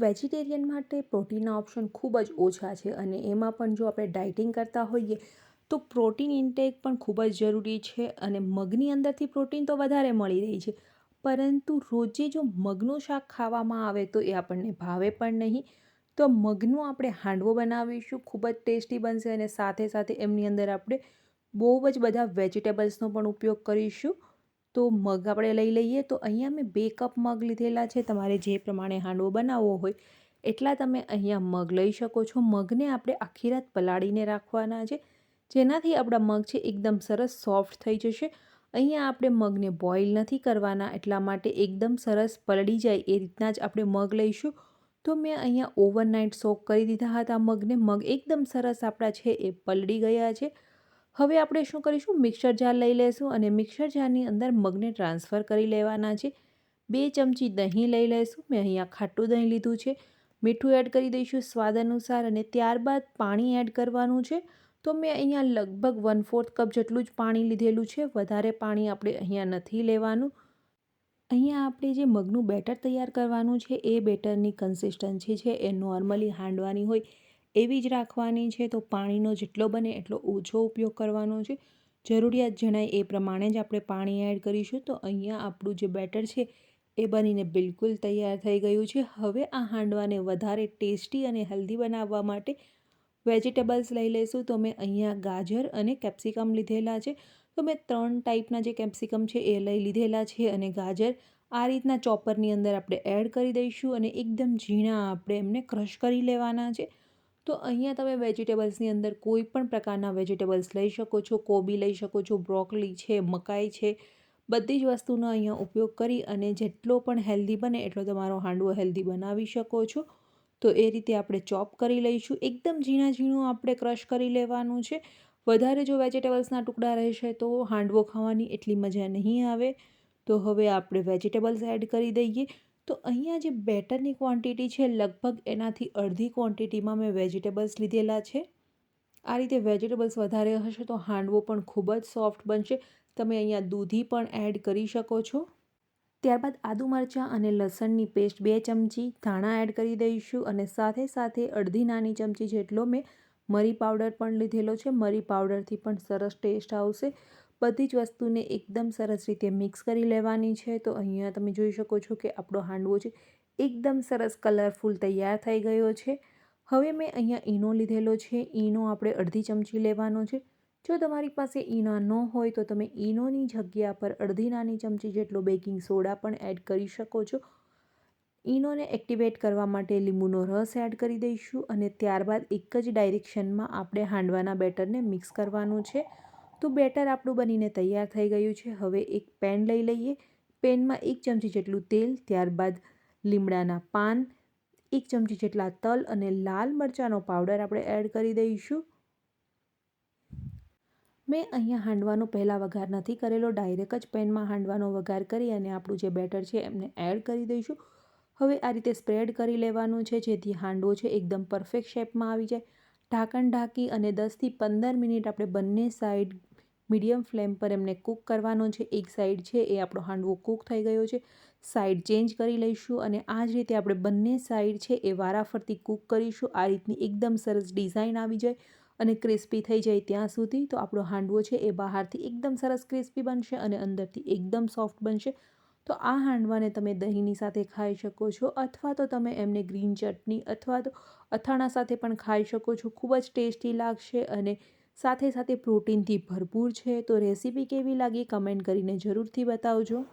Vegetarian માટે પ્રોટીનના option ખૂબ જ ઓછા છે અને એમાં પણ જો આપણે ડાયટિંગ કરતા હોઈએ તો પ્રોટીન ઇન્ટેક પણ ખૂબ જ જરૂરી છે અને મગની અંદરથી પ્રોટીન તો વધારે મળી રહી છે. પરંતુ રોજે જો મગનું શાક ખાવામાં આવે તો એ આપણને ભાવે પણ નહીં. તો મગનું આપણે હાંડવો બનાવીશું, ખૂબ જ ટેસ્ટી બનશે અને સાથે સાથે એમની અંદર આપણે બહુ જ બધા વેજીટેબલ્સનો પણ ઉપયોગ કરીશું. તો મગ આપણે લઈ લઈએ. તો અહીંયા મેં બે કપ મગ લીધેલા છે. તમારે જે પ્રમાણે હાંડવો બનાવવો હોય એટલા તમે અહીંયા મગ લઈ શકો છો. મગને આપણે આખી રાત પલાળીને રાખવાના છે. જેનાથી આપણા મગ છે એકદમ સરસ સોફ્ટ થઈ જશે. અહીંયા આપણે મગને બોઇલ નથી કરવાના એટલા માટે એકદમ સરસ પલળી જાય એ રીતના જ આપણે મગ લઈશું. તો મેં અહીંયા ઓવરનાઇટ સોક કરી દીધા હતા મગને. મગ એકદમ સરસ આપણા છે એ પલળી ગયા છે. હવે આપણે શું કરીશું? મિક્સર જાર લઈ લેશું અને મિક્સર જારની અંદર મગને ટ્રાન્સફર કરી લેવાના છે. બે ચમચી દહીં લઈ લઈશું મેં અહીંયા ખાટું દહીં લીધું છે. મીઠું એડ કરી દઈશું સ્વાદ અનુસાર અને ત્યારબાદ પાણી એડ કરવાનું છે. તો મેં અહીંયા લગભગ વન ફોર્થ કપ જેટલું જ પાણી લીધેલું છે. વધારે પાણી આપણે અહીંયા નથી લેવાનું. અહીંયા આપણે જે મગનું બેટર તૈયાર કરવાનું છે, એ બેટરની કન્સિસ્ટન્સી છે. એ નોર્મલી હાંડવાની હોય. એવી જ રાખવાની છે, તો પાણીનો જેટલો બને એટલો ઓછો ઉપયોગ કરવાનો છે. જરૂરિયાત જણાય એ પ્રમાણે જ આપણે પાણી એડ કરીશું. તો અહીંયા આપણું જે બેટર છે એ બનીને બિલકુલ તૈયાર થઈ ગયું છે. હવે આ હાંડવાને વધારે ટેસ્ટી અને હેલ્ધી બનાવવા માટે વેજીટેબલ્સ લઈ લઈશું. તો મેં અહીંયા ગાજર અને કેપ્સિકમ લીધેલા છે. તો મેં ત્રણ ટાઈપના જે કેપ્સિકમ છે એ લઈ લીધેલા છે અને ગાજર આ રીતના ચોપરની અંદર આપણે એડ કરી દઈશું અને એકદમ ઝીણા આપણે એમને ક્રશ કરી લેવાના છે. તો અહીંયા તમે વેજીટેબલ્સની અંદર કોઈ પણ પ્રકારના વેજીટેબલ્સ લઈ શકો છો. કોબી લઈ શકો છો, બ્રોકલી છે, મકાઈ છે, બધી જ વસ્તુનો અહીંયા ઉપયોગ કરી અને જેટલો પણ હેલ્ધી બને એટલો તમારો હાંડવો હેલ્ધી બનાવી શકો છો. તો એ રીતે આપણે ચોપ કરી લઈશું. એકદમ ઝીણા ઝીણું આપણે ક્રશ કરી લેવાનું છે. વધારે જો વેજીટેબલ્સના ટુકડા રહેશે તો હાંડવો ખાવાની એટલી મજા નહીં આવે. તો હવે આપણે વેજીટેબલ્સ એડ કરી દઈએ. તો અહીંયા જે બેટરની ક્વોન્ટિટી છે, લગભગ એનાથી અડધી ક્વોન્ટિટીમાં મેં વેજીટેબલ્સ લીધેલા છે. આ રીતે વેજીટેબલ્સ વધારે હશે તો હાંડવો પણ ખૂબ જ સોફ્ટ બનશે. તમે અહીંયા દૂધી પણ એડ કરી શકો છો. ત્યારબાદ આદુ મરચાં અને લસણની પેસ્ટ બે ચમચી, ધાણા એડ કરી દઈશું અને સાથે સાથે અડધી નાની ચમચી જેટલો મેં મરી પાવડર પણ લીધેલો છે. મરી પાવડરથી પણ સરસ ટેસ્ટ આવશે. બધી જ વસ્તુને એકદમ સરસ રીતે મિક્સ કરી લેવાની છે. તો અહીંયા તમે જોઈ શકો છો કે આપણો હાંડવો છે એકદમ સરસ કલરફુલ તૈયાર થઈ ગયો છે. હવે મેં અહીંયા ઈનો લીધેલો છે. ઈનો આપણે અડધી ચમચી લેવાનો છે. જો તમારી પાસે ઈના ન હોય તો તમે ઈનોની જગ્યા પર અડધી નાની ચમચી જેટલો બેકિંગ સોડા પણ એડ કરી શકો છો. ઈનોને એક્ટિવેટ કરવા માટે લીંબુનો રસ એડ કરી દઈશું અને ત્યારબાદ એક જ ડાયરેક્શનમાં આપણે હાંડવાના બેટરને મિક્સ કરવાનું છે. તો બેટર આપણું બનીને તૈયાર થઈ ગયું છે. હવે એક પેન લઈ લઈએ. પેનમાં એક ચમચી જેટલું તેલ, ત્યારબાદ લીમડાના પાન, એક ચમચી જેટલા તલ અને લાલ મરચાંનો પાવડર આપણે એડ કરી દઈશું. મેં અહીંયા હાંડવાનો પહેલાં વઘાર નથી કરેલો. ડાયરેક્ટ જ પેનમાં હાંડવાનો વઘાર કરી અને આપણું જે બેટર છે એમને એડ કરી દઈશું. હવે આ રીતે સ્પ્રેડ કરી લેવાનું છે જેથી હાંડવો છે એકદમ પરફેક્ટ શેપમાં આવી જાય. ઢાંકણ ઢાંકી અને દસથી પંદર મિનિટ આપણે બંને સાઈડ મીડિયમ ફ્લેમ પર એમને કૂક કરવાનો છે એક સાઈડ છે એ આપણો હાંડવો કૂક થઈ ગયો છે. સાઈડ ચેન્જ કરી લઈશું અને આ જ રીતે આપણે બંને સાઈડ છે એ વારાફરતી કૂક કરીશું. આ રીતની એકદમ સરસ ડિઝાઇન આવી જાય અને ક્રિસ્પી થઈ જાય ત્યાં સુધી. તો આપણો હાંડવો છે એ બહારથી એકદમ સરસ ક્રિસ્પી બનશે અને અંદરથી એકદમ સોફ્ટ બનશે. તો આ હાંડવાને તમે દહીંની સાથે ખાઈ શકો છો અથવા તો તમે એમને ગ્રીન ચટણી અથવા તો અથાણા સાથે પણ ખાઈ શકો છો. ખૂબ જ ટેસ્ટી લાગશે અને સાથે સાથે પ્રોટીનથી ભરપૂર છે. તો રેસીપી કેવી લાગી? કમેન્ટ કરીને જરૂરથી બતાવજો.